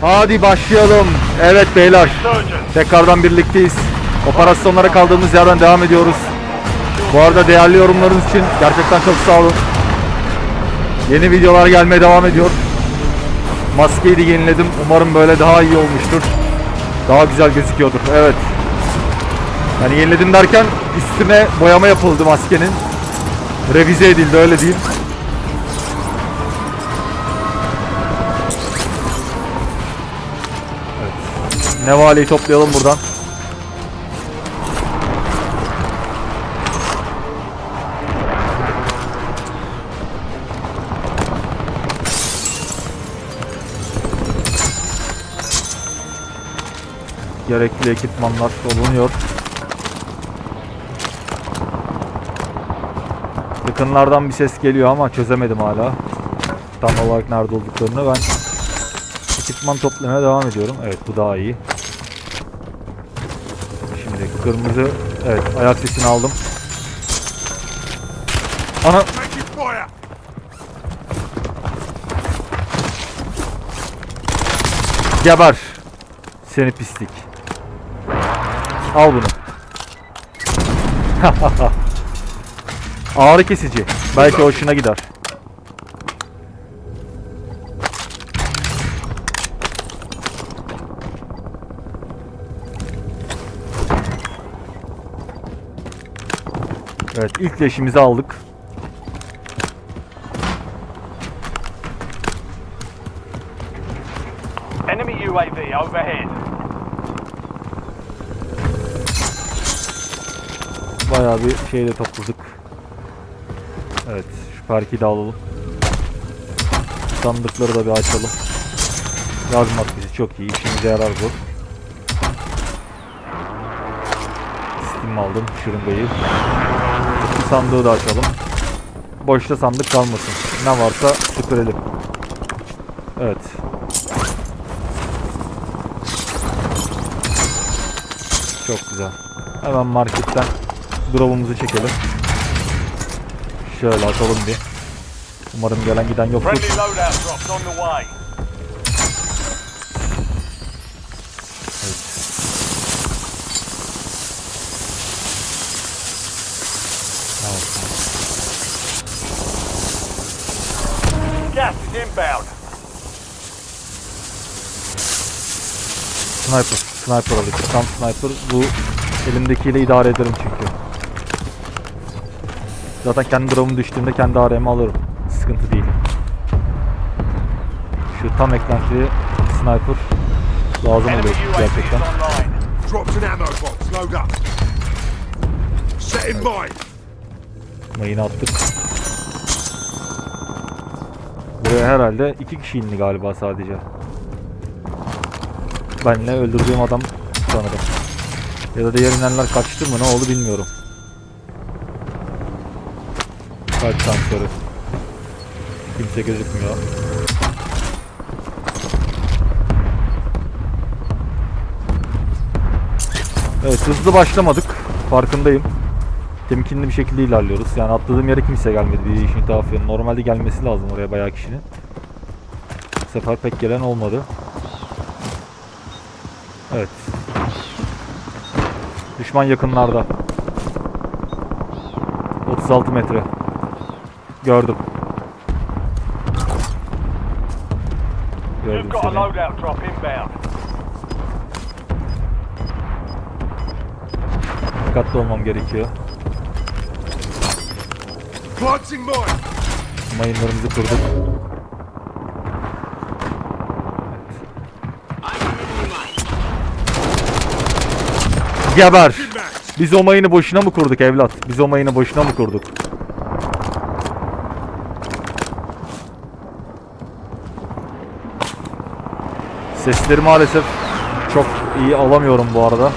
Hadi başlayalım. Evet beyler. Tekrardan birlikteyiz. Operasyonlara kaldığımız yerden devam ediyoruz. Bu arada değerli yorumlarınız için gerçekten çok sağ olun. Yeni videolar gelmeye devam ediyor. Maskeyi de yeniledim. Umarım böyle daha iyi olmuştur. Daha güzel gözüküyordur. Evet. Yani yeniledim derken üstüne boyama yapıldı maskenin. Revize edildi öyle diyeyim. Nevale'yi toplayalım buradan. Gerekli ekipmanlar bulunuyor. Yakınlardan bir ses geliyor ama çözemedim hala. Tam olarak nerede olduklarını ben ekipman toplamaya devam ediyorum. Evet bu daha iyi. Kırmızı evet ayak sesini aldım. Ana geber. Seni pislik. Al bunu. Ağrı kesici. Belki hoşuna gider. Evet ilk leşimizi aldık. Enemy UAV overhead. Bayağı bir şey de topladık. Evet, şu parki de alalım. Sandıkları da bir açalım. Gaz maskesi çok iyi, işimize yarar bu. Steam aldım, şırıngayı. Sandığı da açalım. Boşta sandık kalmasın. Ne varsa süpürelim. Evet. Çok güzel. Hemen marketten drop'umuzu çekelim. Şöyle atalım bir. Umarım gelen giden yoktur. İnbound. Sniper. Sniper alayım. Tam sniper. Bu elimdekiyle idare ederim çünkü. Zaten kendi drop'um düştüğünde kendi ARM'i alırım. Sıkıntı değil. Şu tam eklentili sniper lazım oluyor gerçekten. is online. Buraya herhalde iki kişi indi galiba sadece. Benle öldürdüğüm adam sanırım. Ya da diğer inenler kaçtı mı ne oldu bilmiyorum. Kaç sensörü. Kimse gözükmüyor. Evet hızlı başlamadık. Farkındayım temkinli bir şekilde ilerliyoruz. Yani atladığım yere kimse gelmedi bir işin tuhafı. Normalde gelmesi lazım oraya bayağı kişinin. Bu sefer pek gelen olmadı. Evet. Düşman yakınlarda. 36 metre. Gördüm. Gördüm seni. Dikkatli olmam gerekiyor. Mayınlarımızı kurduk. Geber. Biz o mayını boşuna mı kurduk evlat? Biz o mayını boşuna mı kurduk? Sesleri maalesef çok iyi alamıyorum bu arada.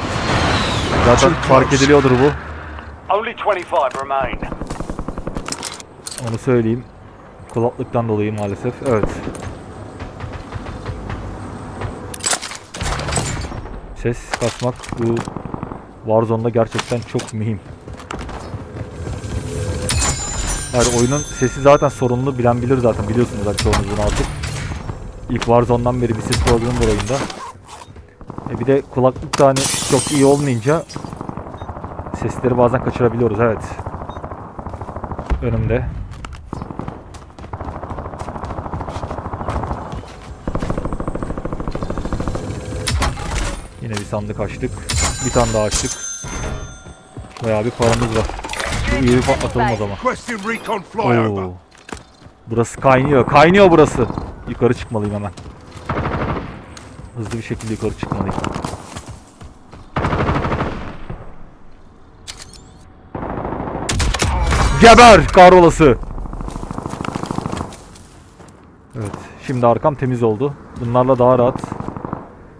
Zaten fark ediliyordur bu. Only 25 remain. Onu söyleyeyim. Kulaklıktan dolayı maalesef. Evet. Ses kasmak bu Warzone'da gerçekten çok mühim. Yani oyunun sesi zaten sorunlu bilen bilir zaten biliyorsunuz zaten çoğunuz bunu artık. İlk Warzone'dan beri bir ses problemi var oyunda. E bir de kulaklık da hani çok iyi olmayınca sesleri bazen kaçırabiliyoruz evet. Önümde. Sandık açtık. Bir tane daha açtık. Bayağı bir paramız var. Bu iyi bir patlatalım o zaman. Oo. Burası kaynıyor. Kaynıyor burası. Yukarı çıkmalıyım hemen. Hızlı bir şekilde yukarı çıkmalıyım. Geber kahrolası. Evet. Şimdi arkam temiz oldu. Bunlarla daha rahat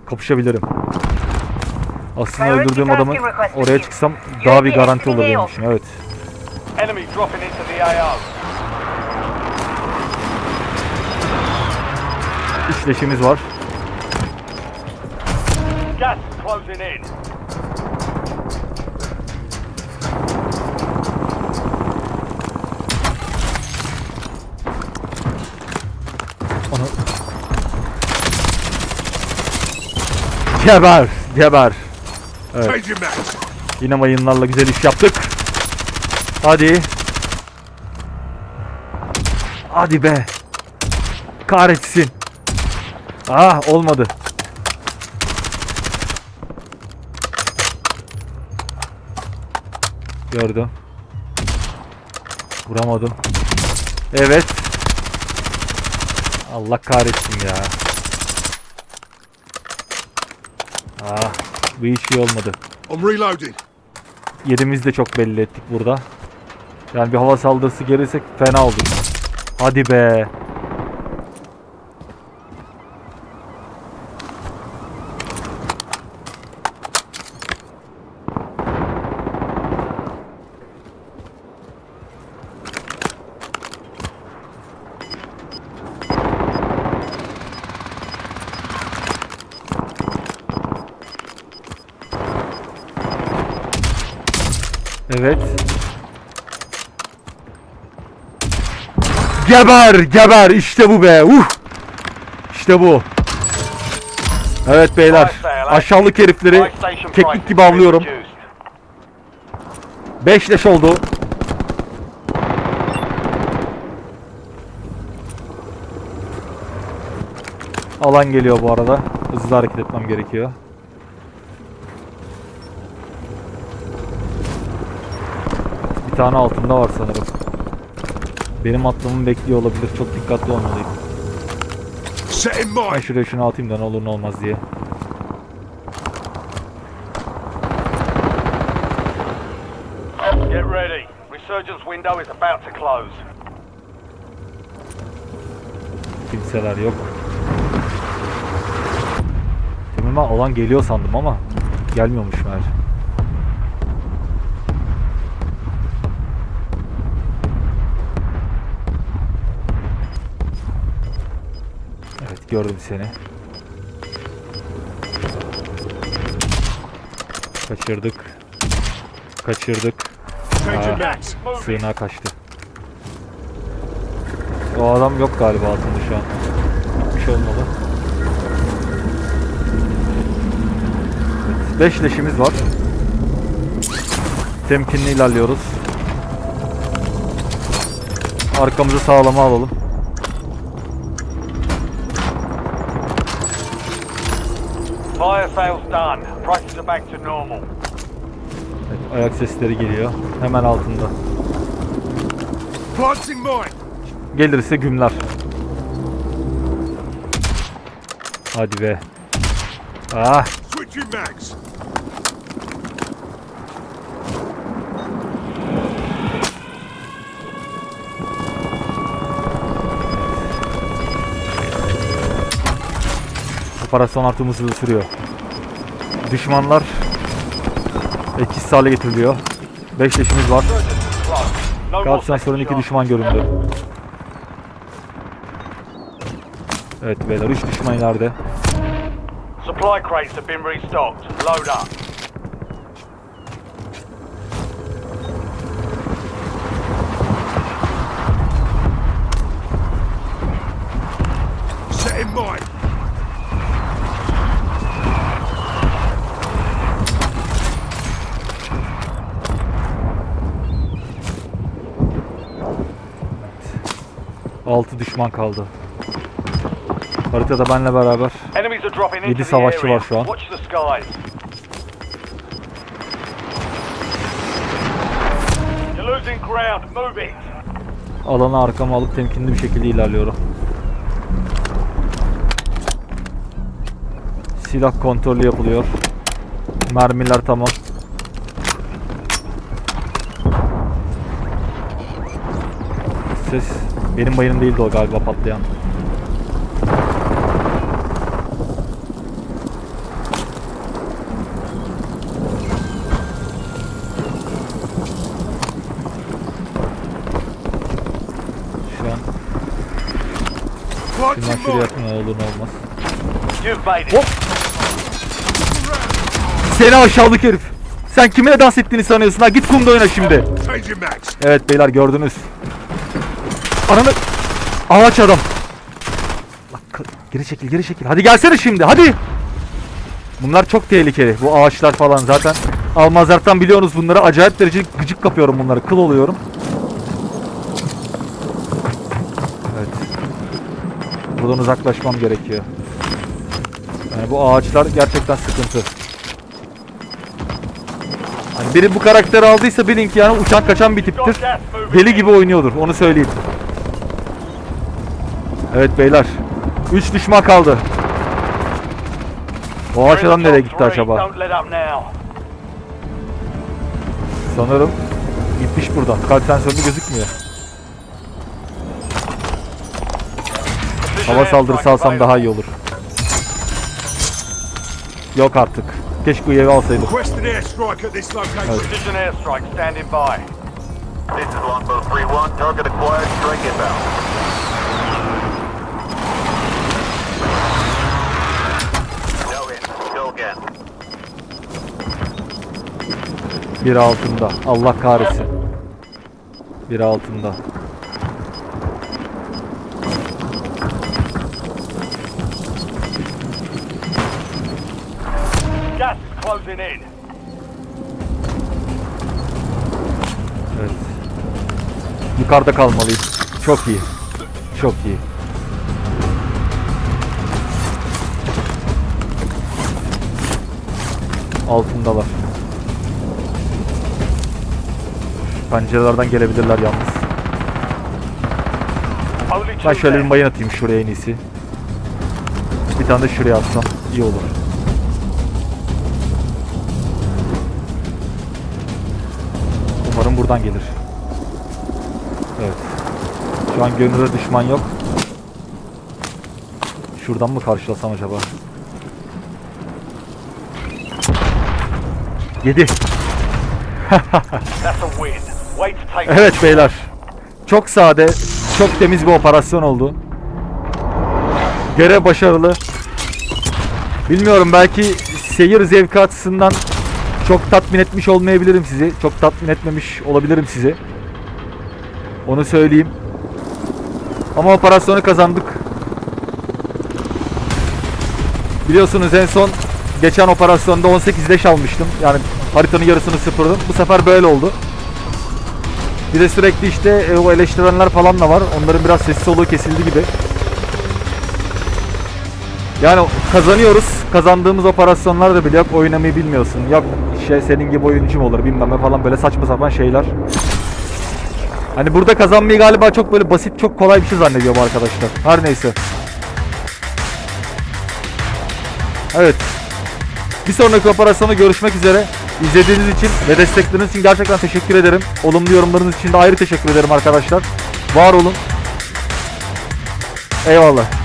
kapışabilirim. Aslında öldürdüğüm adamı oraya çıksam daha bir garanti olur benim için. Evet. Enemy dropping into the AO. Üç leşimiz var. Gas closing in. Geber, geber. Evet. Yine mayınlarla güzel iş yaptık. Hadi. Hadi be. Kahretsin. Ah olmadı. Gördüm. Vuramadım. Evet. Allah kahretsin ya. Ah, bu hiç iyi olmadı. I'm reloading. Yerimizi de çok belli ettik burada. Yani bir hava saldırısı gelirsek fena olur. Hadi be. Evet. Geber, geber. İşte bu be. Uh. İşte bu. Evet beyler. Aşağılık herifleri keklik gibi avlıyorum. reduced. 5 leş oldu. Alan geliyor bu arada. Hızlı hareket etmem gerekiyor. Bir tane altında var sanırım. Benim atlamamı bekliyor olabilir. Çok dikkatli olmalıyım. Ben şuraya şunu atayım da ne olur ne olmaz diye. Get ready. Resurgence window is about to close. Kimseler yok. Demin ben alan geliyor sandım ama gelmiyormuş meğer. Evet gördüm seni. Kaçırdık. Kaçırdık. Moving. Sığınağa kaçtı. O adam yok galiba altında şu an. Bir şey olmadı. 5 leşimiz var. Temkinli ilerliyoruz. Arkamızı sağlama alalım. Sales done. Prices are back to normal. Evet, ayak sesleri geliyor. Hemen altında. Planting mine. Gelirse gümler. Hadi be. Ah, Switching mags. operasyon artı hızlı sürüyor. Düşmanlar etkisiz hale getiriliyor. 5 leşimiz var. Resurgence is closed. No more Kalp second sensörün iki düşman göründü. Evet beyler 3 düşman ileride. Supply crates have been restocked. Load up. Setting mine. 6 düşman kaldı. Haritada benle beraber. Enemies are dropping Yedi into the savaşçı area. var şu an. Alanı arkama alıp temkinli bir şekilde ilerliyorum. Silah kontrolü yapılıyor. Mermiler tamam. Ses benim bayım değildi o galiba patlayan. Şu an şundan şuraya atma olur ne olmaz. Hop. Seni aşağılık herif. Sen kimine dans ettiğini sanıyorsun ha? Git kumda oyna şimdi. Evet beyler gördünüz. Ananı... Ağaç adam. Bak, geri çekil geri çekil. Hadi gelsene şimdi hadi. Bunlar çok tehlikeli. Bu ağaçlar falan zaten. Almazlardan biliyorsunuz bunları. Acayip derece gıcık kapıyorum bunları. Kıl oluyorum. Evet. Buradan uzaklaşmam gerekiyor. Yani bu ağaçlar gerçekten sıkıntı. Hani biri bu karakteri aldıysa bilin ki yani uçan kaçan bir tiptir. Deli gibi oynuyordur onu söyleyeyim. Evet beyler. 3 düşman kaldı. O ağaç adam nereye gitti acaba? Sanırım gitmiş buradan. Kalp sensörü gözükmüyor. Hava saldırısı alsam daha iyi olur. Yok artık. Keşke UAV alsaydım. Requested Biri altında. Allah kahretsin. Biri altında. Gas is closing in. Evet. Yukarıda kalmalıyım. Çok iyi. Çok iyi. Altındalar. Pencerelerden gelebilirler yalnız. Ben şöyle bir mayın atayım şuraya en iyisi. Bir tane de şuraya atsam iyi olur. Umarım buradan gelir. Evet. Şu an gönülde düşman yok. Şuradan mı karşılasam acaba? 7. That's a win. Evet beyler. Çok sade, çok temiz bir operasyon oldu. Görev başarılı. Bilmiyorum belki seyir zevki açısından çok tatmin etmiş olmayabilirim sizi. Çok tatmin etmemiş olabilirim sizi. Onu söyleyeyim. Ama operasyonu kazandık. Biliyorsunuz en son geçen operasyonda 18 leş almıştım. Yani haritanın yarısını sıfırladım. Bu sefer böyle oldu. Bir de sürekli işte e, o eleştirenler falan da var. Onların biraz sesi soluğu kesildi gibi. Yani kazanıyoruz. Kazandığımız operasyonlarda bile yok oynamayı bilmiyorsun. Yok şey senin gibi oyuncu mu olur bilmem ne falan böyle saçma sapan şeyler. Hani burada kazanmayı galiba çok böyle basit çok kolay bir şey zannediyorum arkadaşlar. Her neyse. Evet. Bir sonraki operasyonda görüşmek üzere. İzlediğiniz için ve destekleriniz için gerçekten teşekkür ederim. Olumlu yorumlarınız için de ayrı teşekkür ederim arkadaşlar. Var olun. Eyvallah.